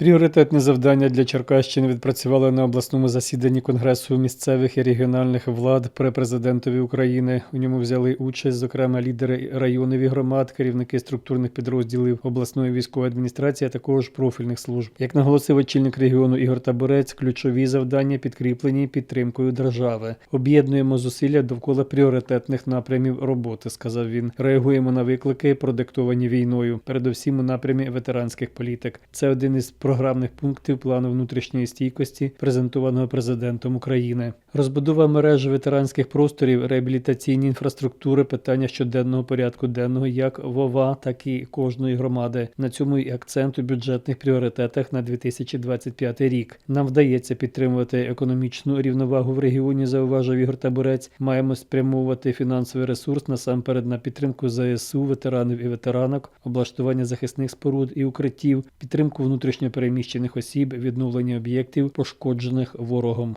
Пріоритетне завдання для Черкащини відпрацювали на обласному засіданні Конгресу місцевих і регіональних влад при президентові України. У ньому взяли участь, зокрема, лідери районів і громад, керівники структурних підрозділів обласної військової адміністрації, а також профільних служб. Як наголосив очільник регіону Ігор Таборець, ключові завдання підкріплені підтримкою держави. Об'єднуємо зусилля довкола пріоритетних напрямів роботи, сказав він. Реагуємо на виклики, продиктовані війною, передусім у напрямі ветеранських політик. Це один із програмних пунктів плану внутрішньої стійкості, презентованого президентом України. Розбудова мережі ветеранських просторів, реабілітаційні інфраструктури, питання щоденного порядку денного як ВОВА, так і кожної громади. На цьому і акцент у бюджетних пріоритетах на 2025 рік. Нам вдається підтримувати економічну рівновагу в регіоні, зауважив Ігор Табурець. Маємо спрямовувати фінансовий ресурс насамперед на підтримку ЗСУ, ветеранів і ветеранок, облаштування захисних споруд і укриттів, підтримку внутрішньо переміщених осіб, відновлення об'єктів, пошкоджених ворогом.